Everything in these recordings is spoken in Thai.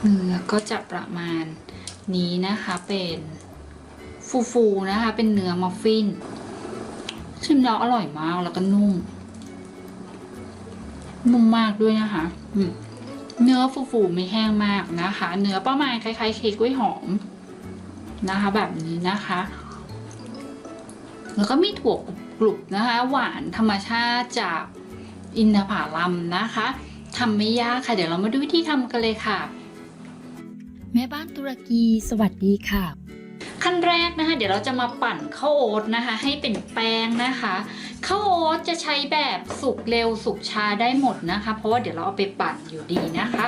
เนื้อก็จะประมาณนี้นะคะเป็นฟูๆนะคะ เป็นเนื้อมัฟฟิน ชิมแล้วอร่อยมากแล้วก็นุ่ม นุ่มมากด้วยนะคะเนื้อฟูๆไม่แห้งมากนะคะ เนื้อประมาณคล้ายๆเค้กกล้วยหอมนะคะ แบบนี้นะคะ แล้วก็มีถั่วกรุบนะคะ หวานธรรมชาติจากอินทผลัมนะคะทำไม่ยากค่ะ เดี๋ยวเรามาดูวิธีทำกันเลยค่ะ แม่บ้านตุรกีสวัสดีค่ะ ขั้นแรกนะคะ เดี๋ยวเราจะมาปั่นข้าวโอ๊ตนะคะ ให้เป็นแป้งนะคะข้าวโอ๊ตจะใช้แบบสุกเร็วสุกช้าได้หมดนะคะ เพราะว่าเดี๋ยวเราเอาไปปั่นอยู่ดีนะคะ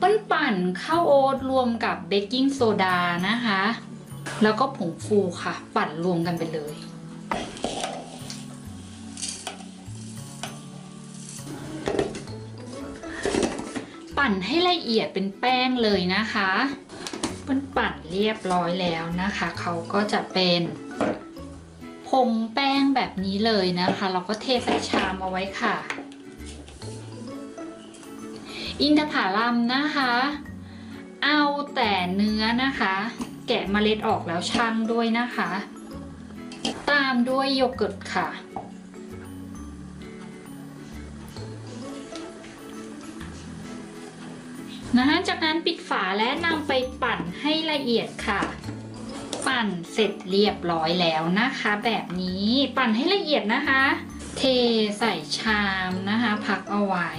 ปั้นปั่นข้าวโอ๊ตรวมกับเบกกิ้งโซดานะคะ แล้วก็ผงฟูค่ะ ปั่นรวมกันไปเลยปั่นให้ละเอียดเป็นแป้งเลยนะคะ ปั้นปั่นเรียบร้อยแล้วนะคะ เขาก็จะเป็นผงแป้งแบบนี้เลยนะคะ เราก็เทใส่ชามเอาไว้ค่ะ อินทผลัมนะคะ เอาแต่เนื้อนะคะ แกะเมล็ดออกแล้วชั่งด้วยนะคะ ตามด้วยโยเกิร์ตค่ะ นะคะจากนั้นปิดฝาและนำไปปั่นให้ละเอียดค่ะ ปั่นเสร็จเรียบร้อยแล้วนะคะ แบบนี้ปั่นให้ละเอียดนะคะ เทใส่ชามนะคะ พักเอาไว้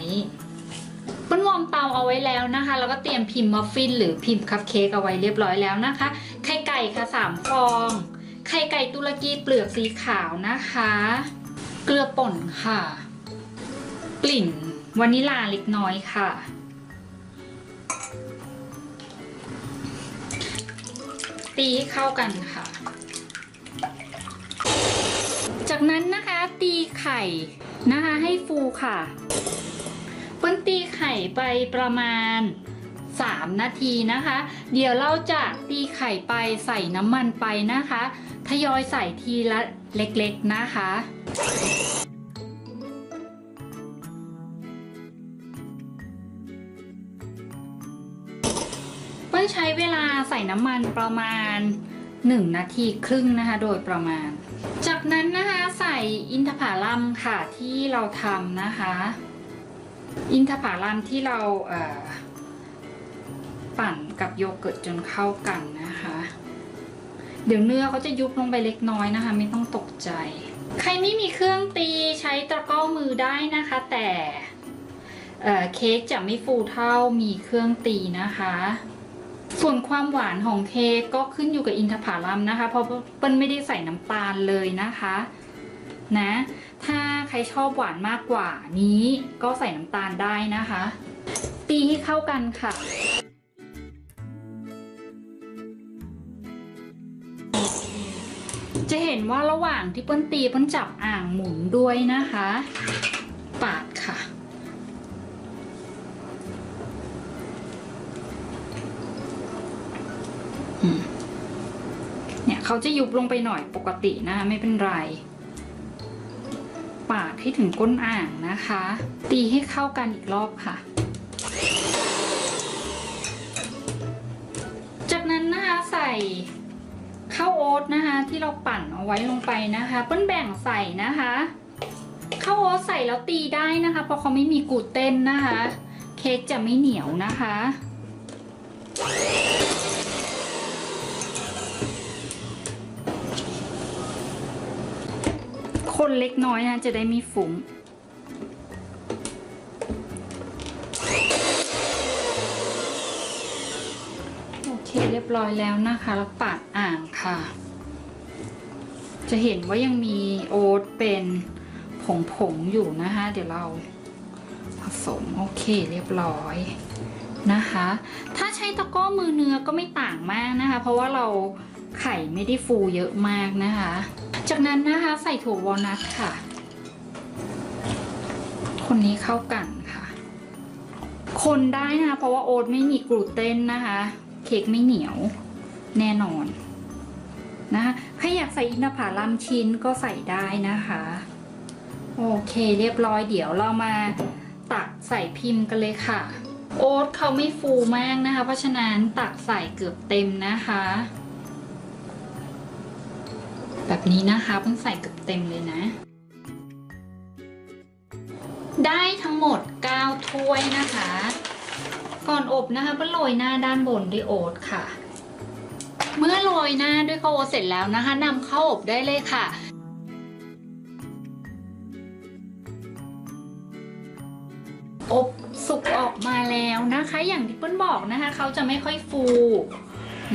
บนวอร์มเตาเอาไว้แล้วนะคะ แล้วก็เตรียมพิมพ์มัฟฟิน หรือพิมพ์คัพเค้กเอาไว้เรียบร้อยแล้วนะคะ ไข่ไก่ค่ะสามฟอง ไข่ไก่ตุรกีเปลือกสีขาวนะคะ เกลือป่นค่ะ กลิ่นวานิลาเล็กน้อยค่ะ ตีให้เข้ากันค่ะ จากนั้นนะคะตีไข่นะคะให้ฟูค่ะเปิ้ลตีไข่ไปประมาณ 3 นาทีนะคะ เดี๋ยวเราจะตีไข่ไปใส่น้ำมันไปนะคะ ทยอยใส่ทีละเล็กๆนะคะ ใช้เวลาใส่น้ำมันประมาณ 1 นาทีครึ่งนะคะ โดยประมาณ จากนั้นนะคะใส่อินทผลัมค่ะที่เราทำนะคะ อินทผลัมที่เราเปั่นกับโยเกิร์ตจนเข้ากันนะคะ เดี๋ยวเนื้อเขาจะยุบลงไปเล็กน้อยนะคะ ไม่ต้องตกใจ ใครไม่มีเครื่องตีใช้ตะกร้อมือได้นะคะ แต่เเค้กจะไม่ฟูเท่ามีเครื่องตีนะคะ ส่วนความหวานของเค้กก็ขึ้นอยู่กับอินทผลัมนะคะ เพราะเปิ้ลไม่ได้ใส่น้ำตาลเลยนะคะ นะ ถ้าใครชอบหวานมากกว่านี้ก็ใส่น้ำตาลได้นะคะ ตีให้เข้ากันค่ะจะเห็นว่าระหว่างที่เปิ้ลตีเปิ้ลจับอ่างหมุนด้วยนะคะ ปาดค่ะ อืม เนี่ยเขาจะยุบลงไปหน่อยปกตินะ ไม่เป็นไร ปาดให้ถึงก้นอ่างนะคะ ตีให้เข้ากันอีกรอบค่ะ จากนั้นนะคะใส่ข้าวโอ๊ตนะคะ ที่เราปั่นเอาไว้ลงไปนะคะ เปิ้ลแบ่งใส่นะคะข้าวโอ๊ตใส่แล้วตีได้นะคะ เพราะเขาไม่มีกูเต้นนะคะ เค้กจะไม่เหนียวนะคะ คนเล็กน้อยนะจะได้ม่ฟุ้งโอเคเรียบร้อยแล้วนะคะแล้วปาดอ่างค่ะ จะเห็นว่ายังมีโอ๊ตเป็นผงๆอยู่นะคะ เดี๋ยวเราผสมโอเคเรียบร้อยนะคะ ถ้าใช้ตะก้อมือเนื้อก็ไม่ต่างมากนะคะ เพราะว่าเรา ไข่ไม่ได้ฟูเยอะมากนะคะ จากนั้นนะคะใส่ถั่ววอลนัทค่ะ คนนี้เข้ากันค่ะ คนได้นะคะเพราะว่าโอ๊ตไม่มีกลูเตนนะคะ เค้กไม่เหนียวแน่นอนนะคะใครอยากใส่อินทผลัมชิ้นก็ใส่ได้นะคะ โอเคเรียบร้อยเดี๋ยวเรามาตักใส่พิมพ์กันเลยค่ะ โอ๊ตเขาไม่ฟูมากนะคะ เพราะฉะนั้นตักใส่เกือบเต็มนะคะ แบบนี้นะคะเพิ่งใส่เกือบเต็มเลยนะ ได้ทั้งหมด 9 ถ้วยนะคะ ก่อนอบนะคะก็โรยหน้าด้านบนด้วยโอ๊ตค่ะ เมื่อโรยหน้าด้วยข้าวโอ๊ตเสร็จแล้วนะคะนำเข้าอบได้เลยค่ะอบสุกออกมาแล้วนะคะ อย่างที่เปิ้ลบอกนะคะ เขาจะไม่ค่อยฟู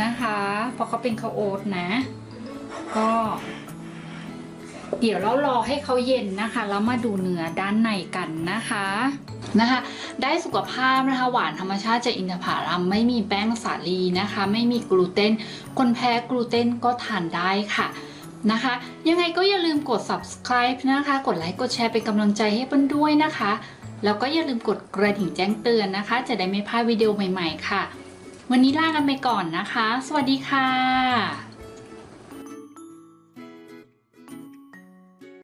นะคะ เพราะเขาเป็นข้าวโอ๊ตนะ ก็เดี๋ยวเรารอให้เขาเย็นนะคะ แล้วมาดูเนื้อด้านในกันนะคะนะคะ ได้สุขภาพนะคะ หวานธรรมชาติจากอินทผลัมไม่มีแป้งสาลีนะคะ ไม่มีกลูเตนคนแพ้กลูเตนก็ทานได้ค่ะนะคะ ยังไงก็อย่าลืมกด subscribe นะคะ กดไลค์กดแชร์เป็นกำลังใจให้เปิ้ลด้วยนะคะ แล้วก็อย่าลืมกดกระดิ่งแจ้งเตือนนะคะ จะได้ไม่พลาดวิดีโอใหม่ ๆ ค่ะ วันนี้ลากันไปก่อนนะคะ สวัสดีค่ะ